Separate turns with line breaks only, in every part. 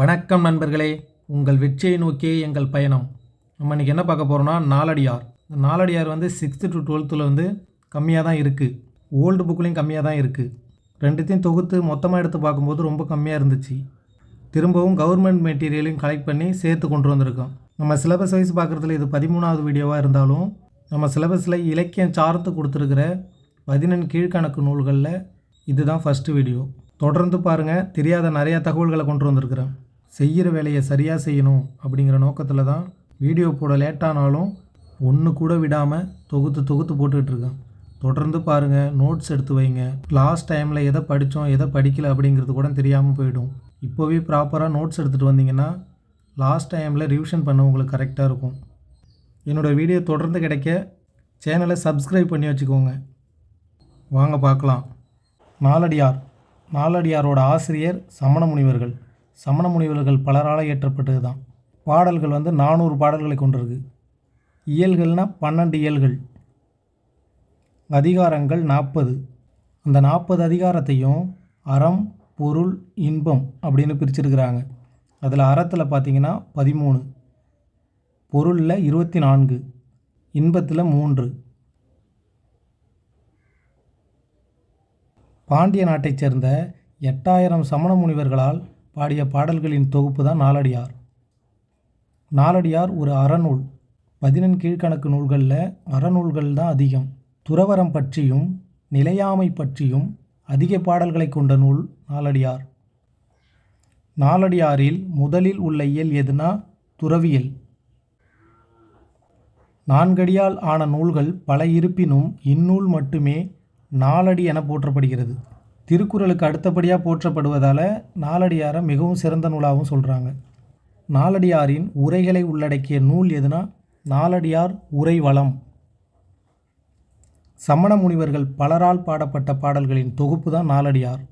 வணக்கம் நண்பர்களே. உங்கள் வெற்றியை நோக்கியே எங்கள் பயணம். நம்ம இன்றைக்கி என்ன பார்க்க போகிறோம்னா நாலடியார். இந்த நாலடியார் வந்து சிக்ஸ்த்து டு டுவெல்த்தில் வந்து கம்மியாக தான் இருக்குது ஓல்டு புக்லேயும் கம்மியாக தான் இருக்குது ரெண்டுத்தையும் தொகுத்து மொத்தமாக எடுத்து பார்க்கும்போது ரொம்ப கம்மியாக இருந்துச்சு. திரும்பவும் கவர்மெண்ட் மெட்டீரியலையும் கலெக்ட் பண்ணி சேர்த்து கொண்டு வந்திருக்கோம். நம்ம சிலபஸ் வைஸ் பார்க்குறதுல இது பதிமூணாவது வீடியோவாக இருந்தாலும் நம்ம சிலபஸில் இலக்கியம் சார்ந்து கொடுத்துருக்கிற பதினெண் கீழ்கணக்கு நூல்களில் இதுதான் ஃபஸ்ட்டு வீடியோ தொடர்ந்து பாருங்கள் தெரியாத நிறையா தகவல்களை கொண்டு வந்திருக்கிறேன். செய்கிற வேலையை சரியாக செய்யணும் அப்படிங்கிற நோக்கத்தில் தான் வீடியோ போட லேட்டானாலும் ஒன்று கூட விடாமல் தொகுத்து தொகுத்து போட்டுக்கிட்டு இருக்கேன். தொடர்ந்து பாருங்கள் நோட்ஸ் எடுத்து வைங்க. லாஸ்ட் டைமில் எதை படித்தோம் எதை படிக்கலை அப்படிங்கிறது கூட தெரியாமல் போயிடும். இப்போவே ப்ராப்பராக நோட்ஸ் எடுத்துகிட்டு வந்தீங்கன்னா லாஸ்ட் டைமில் ரிவிஷன் பண்ண உங்களுக்கு கரெக்டாக இருக்கும். என்னோடய வீடியோ தொடர்ந்து கிடைக்க சேனலை சப்ஸ்கிரைப் பண்ணி வச்சுக்கோங்க. வாங்க பார்க்கலாம். நாலடியார். நாலடியாரோட ஆசிரியர் சமண முனிவர்கள். சமண முனிவர்கள் பலரால் இயற்றப்பட்டது தான் பாடல்கள் வந்து நானூறு பாடல்களை கொண்டிருக்கு. இயல்கள்னால் பன்னெண்டு இயல்கள். அதிகாரங்கள் நாற்பது அந்த நாற்பது அதிகாரத்தையும் அறம் பொருள் இன்பம் அப்படின்னு பிரிச்சிருக்கிறாங்க. அதில் அறத்தில் பார்த்தீங்கன்னா பதிமூணு. பொருளில் இருபத்தி நான்கு இன்பத்தில் மூன்று. பாண்டிய நாட்டைச் சேர்ந்த எட்டாயிரம் சமண முனிவர்களால் பாடிய பாடல்களின் தொகுப்பு தான் நாலடியார். நாலடியார் ஒரு அறநூல். பதினெண் கீழ்கணக்கு நூல்களில் அறநூல்கள் தான் அதிகம். துறவரம் பற்றியும் நிலையாமை பற்றியும் அதிக பாடல்களை கொண்ட நூல் நாலடியார். நாலடியாரில் முதலில் உள்ள இயல் எதுனா துறவியல். நான்கடியால் ஆன நூல்கள் பல இருப்பினும் இந்நூல் மட்டுமே நாலடி என போற்றப்படுகிறது. திருக்குறளுக்கு அடுத்தபடியாக போற்றப்படுவதால் நாலடியாரை மிகவும் சிறந்த நூலாகவும் சொல்கிறாங்க நாலடியாரின் உரைகளை உள்ளடக்கிய நூல் எதுனா? நாலடியார் உரை வளம் சமண முனிவர்கள் பலரால் பாடப்பட்ட பாடல்களின் தொகுப்பு தான் நாலடியார்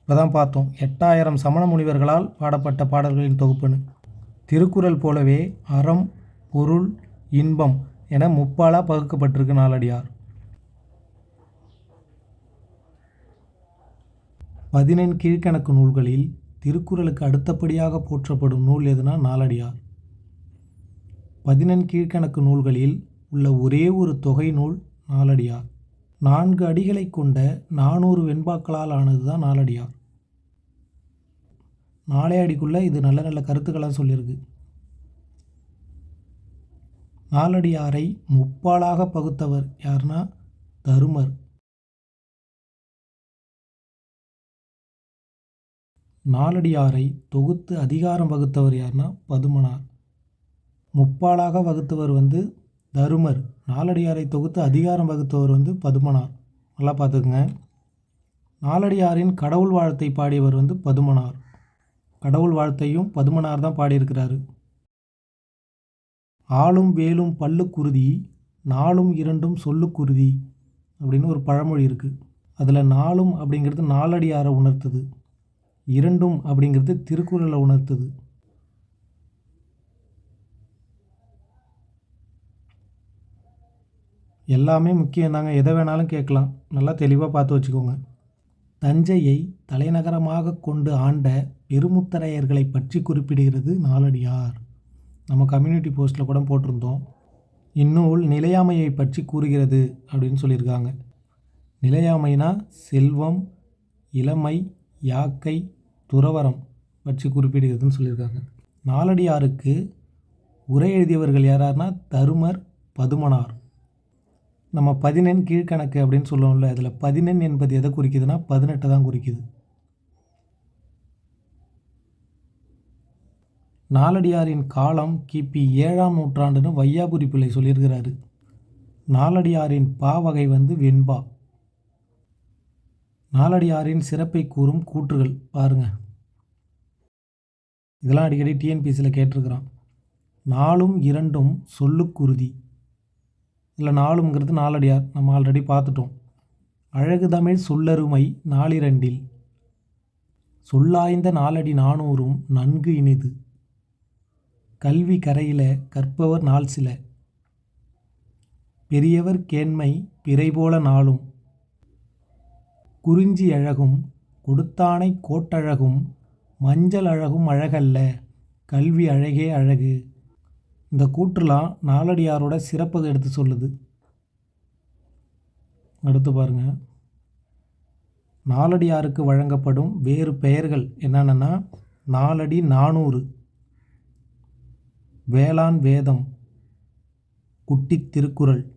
இப்போ தான் பார்த்தோம் எட்டாயிரம் சமண முனிவர்களால் பாடப்பட்ட பாடல்களின் தொகுப்புன்னு. திருக்குறள் போலவே அறம் பொருள் இன்பம் என முப்பாலாக பகுக்கப்பட்டிருக்கு நாலடியார் பதினெண் கீழ்கணக்கு நூல்களில் திருக்குறளுக்கு அடுத்தபடியாக போற்றப்படும் நூல் எதுனா நாலடியார். பதினெண் கீழ்கணக்கு நூல்களில் உள்ள ஒரே ஒரு தொகை நூல் நாலடியார். நான்கு அடிகளை கொண்ட நானூறு வெண்பாக்களால் ஆனது தான் நாலடியார். நாலே அடிக்குள்ளே இது நல்ல நல்ல கருத்துக்களாக சொல்லியிருக்கு. நாலடியாரை முப்பாலாக பகுத்தவர் யாருன்னா தருமர். நாலடியாரை தொகுத்து அதிகாரம் வகுத்தவர் யாருன்னா பதுமனார். முப்பாலாக வகுத்தவர் வந்து தருமர். நாலடியாரை தொகுத்து அதிகாரம் வகுத்தவர் வந்து பதுமனார். நல்லா பார்த்துக்குங்க. நாலடியாரின் கடவுள் வாழ்த்தை பாடியவர் வந்து பதுமனார். கடவுள் வாழ்த்தையும் பதுமனார் தான் பாடியிருக்கிறாரு. ஆளும் வேலும் பல்லுக்குருதி நாளும் இரண்டும் சொல்லுக்குருதி அப்படின்னு ஒரு பழமொழி இருக்குது அதில் நாளும் அப்படிங்கிறது நாலடியாரை உணர்த்துது. இரண்டும் அப்படிங்கிறது திருக்குறளை உணர்த்துது. எல்லாமே முக்கியம் நாங்கள் எதை வேணாலும் கேட்கலாம். நல்லா தெளிவாக பார்த்து வச்சுக்கோங்க. தஞ்சையை தலைநகரமாக கொண்டு ஆண்ட பெருமுத்தரையர்களை பற்றி குறிப்பிடுகிறது நாலடியார். நம்ம கம்யூனிட்டி போஸ்ட்டில் கூட போட்டிருந்தோம். இந்நூல் நிலையாமையை பற்றி கூறுகிறது அப்படின்னு சொல்லியிருக்காங்க. நிலையாமைனா செல்வம் இளமை யாக்கை துறவரம் பற்றி குறிப்பிடுகிறதுன்னு சொல்லியிருக்காங்க. நாலடியாருக்கு உரை எழுதியவர்கள் யாரார்னா தருமர் பதுமனார். நம்ம பதினெண் கீழ்கணக்கு அப்படின்னு சொல்லுவோம்ல இதில் பதினெண் என்பது எதை குறிக்குதுன்னா பதினெட்டை தான் குறிக்குது. நாலடியாரின் காலம் கிபி ஏழாம் நூற்றாண்டுன்னு வையாபுரி பிள்ளை சொல்லியிருக்கிறாரு. நாலடியாரின் பாவகை வந்து வெண்பா. நாலடியாரின் சிறப்பை கூறும் கூற்றுகள் பாருங்கள் இதெல்லாம் அடிக்கடி டிஎன்பிசியில் கேட்டிருக்கிறான். நாலும் இரண்டும் சொல்லுக்குருதி. இல்லை நாலுங்கிறது நாலடியார். நம்ம ஆல்ரெடி பார்த்துட்டோம். அழகு தமிழ் சொல்லருமை நாளிரண்டில் சொல்லாய்ந்த நாலடி நானூறும் நன்கு இனிது. கல்வி கரையில் கற்பவர் நாள் சில பெரியவர் கேண்மை பிறை போல நாளும். குறிஞ்சி அழகும் கொடுத்தானை கோட்டழகும் மஞ்சள் அழகும் அழகல்ல கல்வி அழகே அழகு. இந்த கூற்றுலாம் நாலடியாரோட சிறப்பை எடுத்து சொல்லுது. அடுத்து பாருங்க. நாலடியாருக்கு வழங்கப்படும் வேறு பெயர்கள் என்னென்னா நாலடி நானூறு வேளாண் வேதம் குட்டி திருக்குறள்.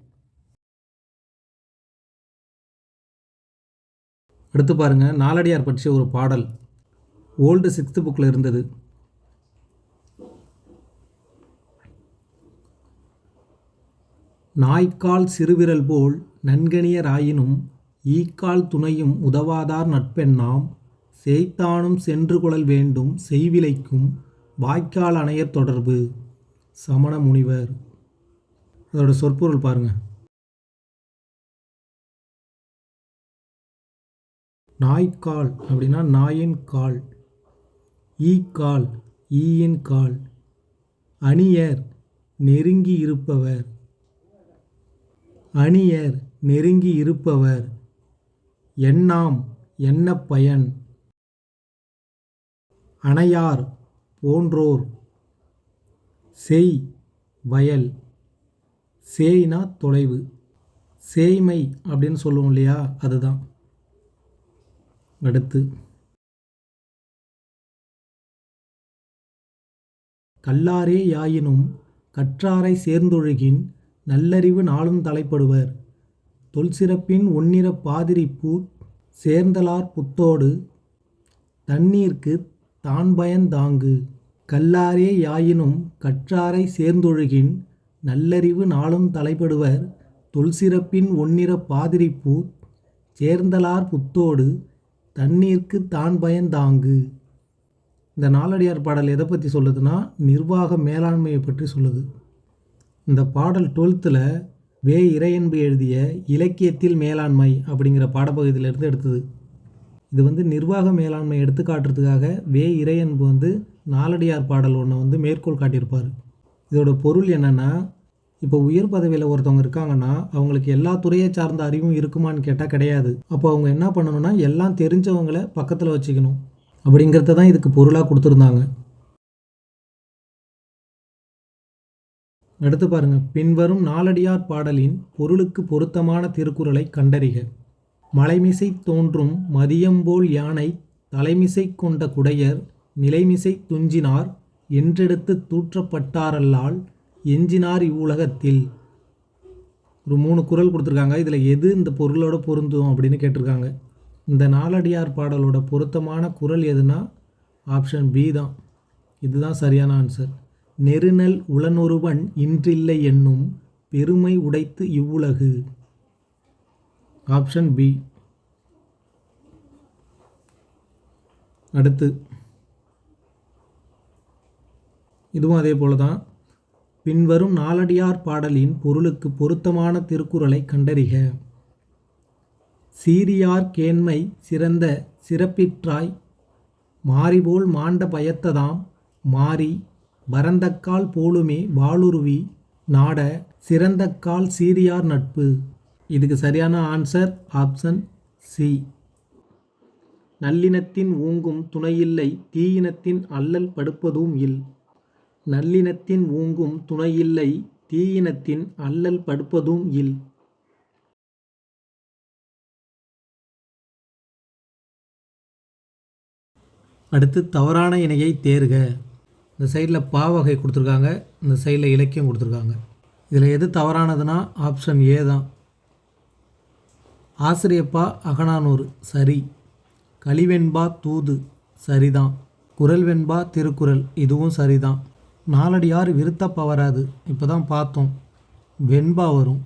அடுத்து பாருங்கள் நாலடியார் பற்றிய ஒரு பாடல். ஓல்டு சிக்ஸ்த்து புக்கில் இருந்தது. நாய்க்கால் சிறுவிரல் போல் நன்கணியராயினும் ஈக்கால் துணையும் உதவாதார் நட்பெண்ணாம் செய்தானும் சென்று கொளல் வேண்டும் செய்விலைக்கும் வாய்க்கால் அணையர் தொடர்பு. சமண முனிவர். அதோட சொற்பொருள் பாருங்கள் நாய்க்கால் அப்படின்னா நாயின் கால். ஈக்கால் ஈயின் கால். அணியர் நெருங்கி இருப்பவர். அணியர் நெருங்கி இருப்பவர். எண்ணாம் என்ன பயன். அணையார் போன்றோர். செய் வயல். சேய்னா தொலைவு. சேய்மை அப்படின்னு சொல்லுவோம் இல்லையா? அதுதான். அடுத்து கல்லாரே யாயினும் கற்றாரை சேர்ந்தொழுகின் நல்லறிவு நாளும் தலைப்படுவர். தொல்சிறப்பின் ஒன்னிற பாதிரிப்பூ சேர்ந்தலார் புத்தோடு தண்ணீர்க்கு தான் பயந்தாங்கு கல்லாரே யாயினும் கற்றாரை சேர்ந்தொழுகின் நல்லறிவு நாளும் தலைப்படுவர். தொல்சிறப்பின் ஒன்னிற பாதிரிப்பூ சேர்ந்தலார் புத்தோடு தண்ணீர்க்கு தான் பயந்தாங்கு. இந்த நாலடியார் பாடல் எதை பற்றி சொல்லுதுன்னா நிர்வாக மேலாண்மையை பற்றி சொல்லுது. இந்த பாடல் டுவெல்த்தில் வே இறையன்பு எழுதிய இலக்கியத்தில் மேலாண்மை அப்படிங்கிற பாடப்பகுதியிலிருந்து எடுத்தது. இது வந்து நிர்வாக மேலாண்மை எடுத்துக்காட்டுறதுக்காக வே இறையன்பு வந்து நாலடியார் பாடல் ஒன்றை வந்து மேற்கோள் காட்டியிருப்பார். இதோட பொருள் என்னென்னா இப்போ உயர் பதவியில் ஒருத்தவங்க இருக்காங்கன்னா அவங்களுக்கு எல்லா துறையை சார்ந்த அறிவும் இருக்குமான்னு கேட்டால் கிடையாது. அப்போ அவங்க என்ன பண்ணணும்னா எல்லாம் தெரிஞ்சவங்களை பக்கத்தில் வச்சுக்கணும். அப்படிங்கிறத தான் இதுக்கு பொருளாக கொடுத்துருந்தாங்க. அடுத்து பாருங்க. பின்வரும் நாலடியார் பாடலின் பொருளுக்கு பொருத்தமான திருக்குறளை கண்டறிக. மலைமிசை தோன்றும் மதியம்போல் யானை தலைமிசை கொண்ட குடையர் நிலைமிசை துஞ்சினார் என்றெடுத்து தூற்றப்பட்டாரல்லால் எஞ்சினார் இவ்வுலகத்தில். ஒரு மூணு குரல் கொடுத்துருக்காங்க. இதில் எது இந்த பொருளோட பொருந்தும் அப்படின்னு கேட்டிருக்காங்க. இந்த நாலடியார் பாடலோட பொருத்தமான குரல் எதுனா ஆப்ஷன் பி தான். இதுதான் சரியான ஆன்சர் நெருநல் உளனொருவன் இன்றில்லை என்னும் பெருமை உடைத்து இவ்வுலகு. Option B. அடுத்து. இதுவும் அதே போல தான் பின்வரும் நாலடியார் பாடலின் பொருளுக்கு பொருத்தமான திருக்குறளை கண்டறிக. சீரியார் கேண்மை சிறந்த சிறப்பிற்றாய் மாறிபோல் மாண்ட பயத்ததாம். மாறி பரந்தக்கால் போலுமே வாளுருவி நாட சிறந்தக்கால் சீரியார் நட்பு. இதுக்கு சரியான ஆன்சர் ஆப்ஷன் சி. நல்லினத்தின் ஊங்கும் துணையில்லை தீயினத்தின் அல்லல் படுப்பதும் இல். நல்லினத்தின் ஊங்கும் துணையில்லை தீயினத்தின் அல்லல் படுப்பதும் இல். அடுத்து தவறான இணையை தேர்க. இந்த சைடில் பா வகை கொடுத்துருக்காங்க இந்த சைடில் இலக்கியம் கொடுத்துருக்காங்க. இதில் எது தவறானதுன்னா ஆப்ஷன் ஏ தான். ஆசிரியப்பா அகனானூறு சரி. கலிவெண்பா தூது சரிதான். குரல் வெண்பா திருக்குறள் இதுவும் சரிதான். நாலடியார் விருத்தப்பா வராது. இப்போ தான் பார்த்தோம். வெண்பா வரும்.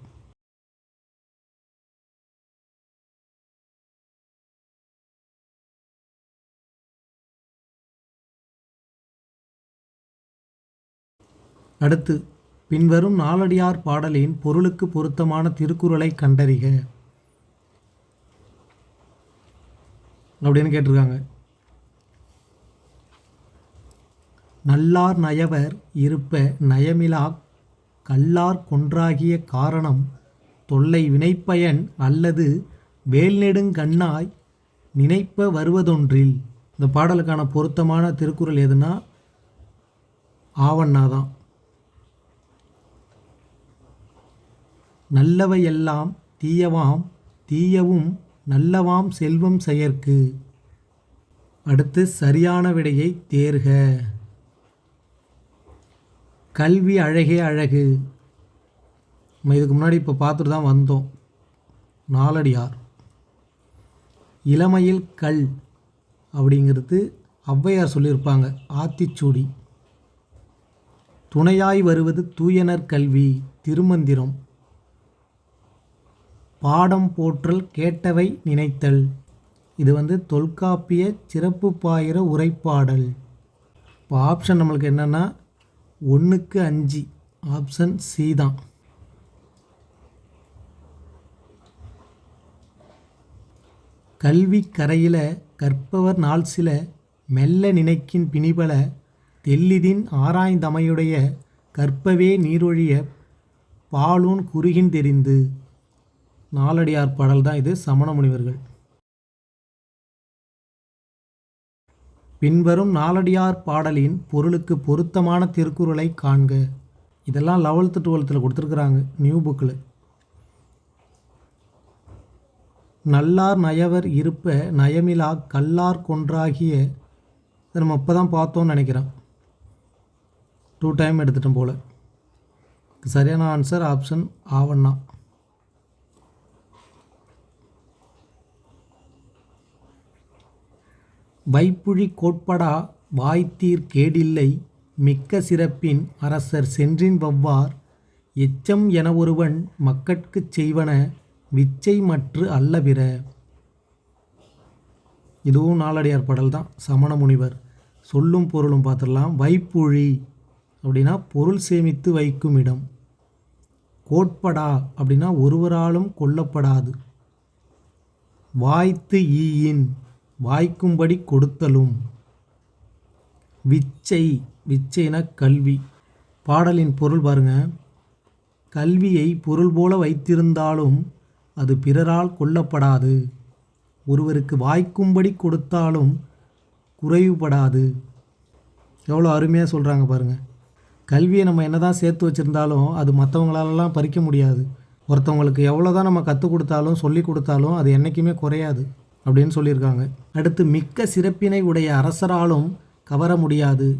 அடுத்து பின்வரும் நாலடியார் பாடலின் பொருளுக்கு பொருத்தமான திருக்குறளை கண்டறிக. அப்படின்னு கேட்டிருக்காங்க. நல்லார் நயவர் இருப்ப நயமிலா கல்லார் கொன்றாகிய காரணம் தொல்லை வினைப்பயன் அல்லது வேல்நெடுங்கண்ணாய் நினைப்ப வருவதொன்றில். இந்த பாடலுக்கான பொருத்தமான திருக்குறள் எதுனா? ஆவண்ணா தான். தீயவாம் தீயவும் நல்லவாம் செல்வம் செயற்கு. அடுத்து சரியான விடையை தேர்க. கல்வி அழகே அழகு. நம்ம இதுக்கு முன்னாடி இப்போ பார்த்துட்டு தான் வந்தோம். நாலடியார். இளமையில் கல் அப்படிங்கிறது ஔவையார் சொல்லியிருப்பாங்க. ஆத்திச்சூடி. துணையாய் வருவது தூயனர் கல்வி திருமந்திரம். பாடம் போற்றல் கேட்டவை நினைத்தல். இது வந்து தொல்காப்பிய சிறப்பு பாயிர உரைப்பாடல். இப்போ ஆப்ஷன் நம்மளுக்கு என்னென்னா ஒன்றுக்கு அஞ்சு ஆப்ஷன் சி தான். கல்வி கரையில கற்பவர் நாள் சில மெல்ல நினைக்கின் பிணிபல தெல்லிதின் ஆராய்ந்தமையுடைய கற்பவே நீரொழிய பாலூன் குறுகின் தெரிந்து. நாலடியார் பாடல் தான் இது சமண முனிவர்கள். பின்வரும் நாலடியார் பாடலின் பொருளுக்கு பொருத்தமான திருக்குறளை காண்க. இதெல்லாம் லெவல்த்து டுவெல்த்தில் கொடுத்துருக்குறாங்க நியூ புக்கில். நல்லார் நயவர் இருப்ப நயமிலா கல்லார் கொன்றாகிய இதை நம்ம இப்போ தான் பார்த்தோம்னு நினைக்கிறேன். டூ டைம் எடுத்துட்டோம் போல். சரியான ஆன்சர் ஆப்ஷன் ஆவண்ணா வைப்புழி கோட்படா வாய்த்தீர் கேடில்லை மிக்க சிறப்பின் அரசர் சென்றின் வவ்வார் எச்சம் என ஒருவன் மக்கட்குச் செய்வன விச்சை மற்று அல்லபிற இதுவும் நாலடியார் பாடல் தான் சமண முனிவர் சொல்லும் பொருளும் பார்த்துடலாம். வைப்புழி அப்படின்னா பொருள் சேமித்து வைக்கும் இடம். கோட்படா அப்படின்னா ஒருவராலும் கொல்லப்படாது. வாய்த்து ஈயின் வாய்க்கும்படி கொடுத்தலும். விச்சை விச்சைனா கல்வி. பாடலின் பொருள் பாருங்க. கல்வியை பொருள் போல வைத்திருந்தாலும் அது பிறரால் கொல்லப்படாது. ஒருவருக்கு வாய்க்கும்படி கொடுத்தாலும் குறைவுபடாது. எவ்வளோ அருமையாக சொல்கிறாங்க பாருங்கள் கல்வியை நம்ம என்ன தான் சேர்த்து வச்சுருந்தாலும் அது மற்றவங்களாலலாம் பறிக்க முடியாது. ஒருத்தவங்களுக்கு எவ்வளோ தான் நம்ம கற்றுக் கொடுத்தாலும் சொல்லி கொடுத்தாலும் அது என்றைக்குமே குறையாது. அப்படின்னு சொல்லியிருக்காங்க. அடுத்து மிக்க சிறப்பினை உடைய அரசராலும் கவர முடியாது.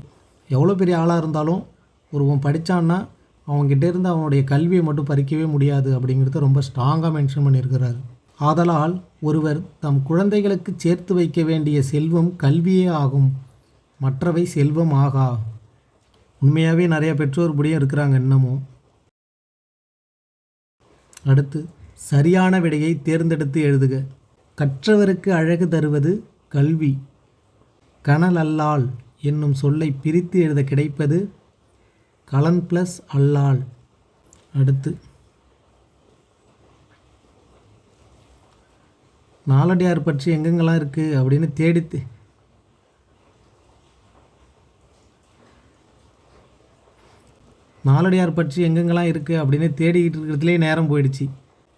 எவ்வளோ பெரிய ஆளாக இருந்தாலும் ஒருவன் படித்தான்னா அவங்ககிட்ட இருந்து அவனுடைய கல்வியை மட்டும் பறிக்கவே முடியாது அப்படிங்கிறத ரொம்ப ஸ்ட்ராங்காக மென்ஷன் பண்ணியிருக்கிறார். ஆதலால் ஒருவர் தம் குழந்தைகளுக்கு சேர்த்து வைக்க வேண்டிய செல்வம் கல்வியே ஆகும். மற்றவை செல்வம் ஆகா. உண்மையாகவே நிறைய பெற்றோர் இப்படியும் இருக்கிறாங்க இன்னமும். அடுத்து சரியான விடையை தேர்ந்தெடுத்து எழுதுக. கற்றவருக்கு அழகு தருவது கல்வி. கனல் அல்லால் என்னும் சொல்லை பிரித்து எழுத கிடைப்பது கலன் ப்ளஸ் அல்லால் அடுத்து. நாலடியார் பற்றி எங்கெங்கெல்லாம் இருக்குது அப்படின்னு தேடி நாலடியார் பற்றி எங்கெங்கெல்லாம் இருக்குது அப்படின்னு தேடிக்கிட்டு இருக்கிறதுலே நேரம் போயிடுச்சு.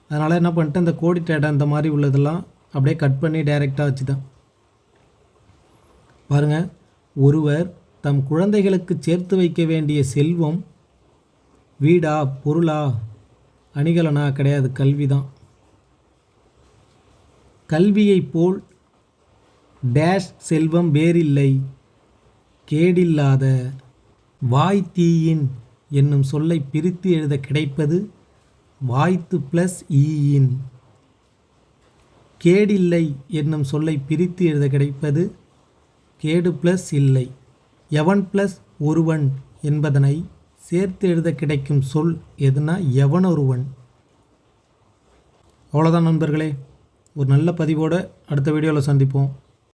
அதனால் என்ன பண்ணிட்டு இந்த கோடி டேட்டா இந்த மாதிரி உள்ளதெல்லாம் அப்படியே கட் பண்ணி டைரெக்டாக தான் பாருங்கள் ஒருவர் தம் குழந்தைகளுக்கு சேர்த்து வைக்க வேண்டிய செல்வம் வீடா பொருளா? அணிகலனா கிடையாது கல்வி தான் கல்வியைப் போல் டேஷ் செல்வம் வேறில்லை கேடில்லாத வாய் தீயின் என்னும் சொல்லை பிரித்து எழுத கிடைப்பது வாய்த்து ப்ளஸ் ஈயின் கேடில்லை என்னும் சொல்லை பிரித்து எழுத கிடைப்பது கேடு ப்ளஸ் இல்லை. எவன் ப்ளஸ் ஒருவன் என்பதனை சேர்த்து எழுத கிடைக்கும் சொல் எதுனா எவன் ஒருவன்? அவ்வளோதான் நண்பர்களே. ஒரு நல்ல பதிவோடு அடுத்த வீடியோவில் சந்திப்போம்.